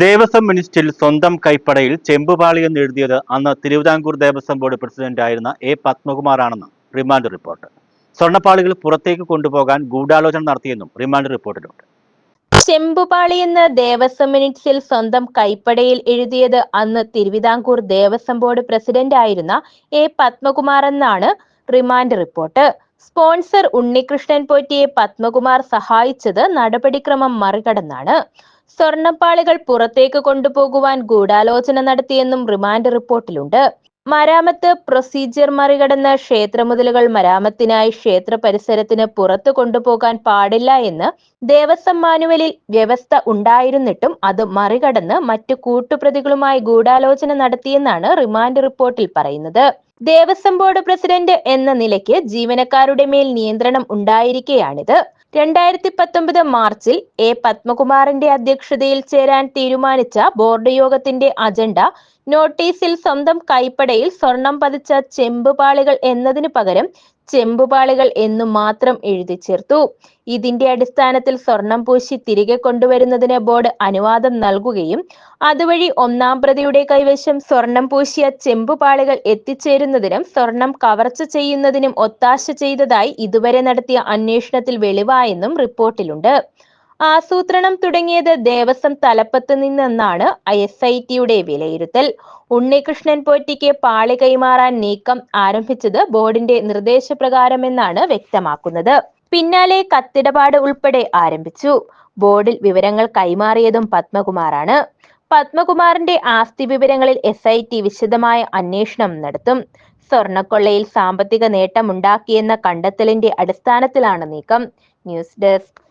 ദേവസ്വം മിനിസ്റ്റിൽ സ്വന്തം കൈപ്പടയിൽ ചെമ്പുപാളിയെന്ന് എഴുതിയത് അന്ന് തിരുവിതാംകൂർ ദേവസ്വം ബോർഡ് പ്രസിഡന്റായിരുന്ന എ പത്മകുമാറാണെന്ന് റിമാൻഡ് റിപ്പോർട്ട്. സ്വർണപ്പാളികൾ പുറത്തേക്ക് കൊണ്ടുപോകാൻ ഗൂഢാലോചന നടത്തിയെന്നും റിമാൻഡ് റിപ്പോർട്ടിലുണ്ട്. ചെമ്പുപാളി എന്ന് ദേവസ്വം മിനിറ്റ്സിൽ സ്വന്തം കൈപ്പടയിൽ എഴുതിയത് അന്ന് തിരുവിതാംകൂർ ദേവസ്വം ബോർഡ് പ്രസിഡന്റ് ആയിരുന്ന എ പത്മകുമാർ എന്നാണ് റിമാൻഡ് റിപ്പോർട്ട്. സ്പോൺസർ ഉണ്ണികൃഷ്ണൻ പോറ്റിയെ പത്മകുമാർ സഹായിച്ചത് നടപടിക്രമം മറികടന്നാണ്. സ്വർണപ്പാളികൾ പുറത്തേക്ക് കൊണ്ടുപോകുവാൻ ഗൂഢാലോചന നടത്തിയെന്നും റിമാൻഡ് റിപ്പോർട്ടിലുണ്ട്. മരാമത്ത് പ്രൊസീജിയർ മറികടന്ന് ക്ഷേത്രമുതലുകൾ മരാമത്തിനായി ക്ഷേത്ര പരിസരത്തിന് പുറത്തു കൊണ്ടുപോകാൻ പാടില്ല എന്ന് ദേവസ്വം മാനുവലിൽ വ്യവസ്ഥ ഉണ്ടായിരുന്നിട്ടും അത് മറികടന്ന് മറ്റു കൂട്ടുപ്രതികളുമായി ഗൂഢാലോചന നടത്തിയെന്നാണ് റിമാൻഡ് റിപ്പോർട്ടിൽ പറയുന്നത്. ദേവസ്വം ബോർഡ് പ്രസിഡന്റ് എന്ന നിലയ്ക്ക് ജീവനക്കാരുടെ മേൽ നിയന്ത്രണം ഉണ്ടായിരിക്കെയാണിത്. രണ്ടായിരത്തി പത്തൊമ്പത് മാർച്ചിൽ എ പത്മകുമാറിന്റെ അധ്യക്ഷതയിൽ ചേരാൻ തീരുമാനിച്ച ബോർഡ് യോഗത്തിന്റെ അജണ്ട നോട്ടീസിൽ സ്വന്തം കൈപ്പടയിൽ സ്വർണം പതിച്ച ചെമ്പുപാളികൾ എന്നതിനു പകരം ചെമ്പുപാളികൾ എന്നു മാത്രം എഴുതി ചേർത്തു. ഇതിന്റെ അടിസ്ഥാനത്തിൽ സ്വർണം പൂശി തിരികെ കൊണ്ടുവരുന്നതിന് ബോർഡ് അനുവാദം നൽകുകയും അതുവഴി ഒന്നാം പ്രതിയുടെ കൈവശം സ്വർണം പൂശിയ ചെമ്പുപാളികൾ എത്തിച്ചേരുന്നതിനും സ്വർണം കവർച്ച ചെയ്യുന്നതിനും ഒത്താശ ചെയ്തതായി ഇതുവരെ നടത്തിയ അന്വേഷണത്തിൽ വെളിവായെന്നും റിപ്പോർട്ടിലുണ്ട്. ആസൂത്രണം തുടങ്ങിയത് ദേവസ്വം തലപ്പത്ത് നിന്നെന്നാണ് ഐ എസ് ഐ ടിയുടെ വിലയിരുത്തൽ. ഉണ്ണികൃഷ്ണൻ പോറ്റിക്ക് പാളി കൈമാറാൻ നീക്കം ആരംഭിച്ചത് ബോർഡിന്റെ നിർദ്ദേശപ്രകാരമെന്നാണ് വ്യക്തമാക്കുന്നത്. പിന്നാലെ കത്തിടപാട് ഉൾപ്പെടെ ആരംഭിച്ചു. ബോർഡിൽ വിവരങ്ങൾ കൈമാറിയതും പത്മകുമാറാണ്. പത്മകുമാറിന്റെ ആസ്തി വിവരങ്ങളിൽ എസ് ഐ ടി വിശദമായ അന്വേഷണം നടത്തും. സ്വർണക്കൊള്ളയിൽ സാമ്പത്തിക നേട്ടമുണ്ടാക്കിയെന്ന കണ്ടെത്തലിന്റെ അടിസ്ഥാനത്തിലാണ് നീക്കം. News desk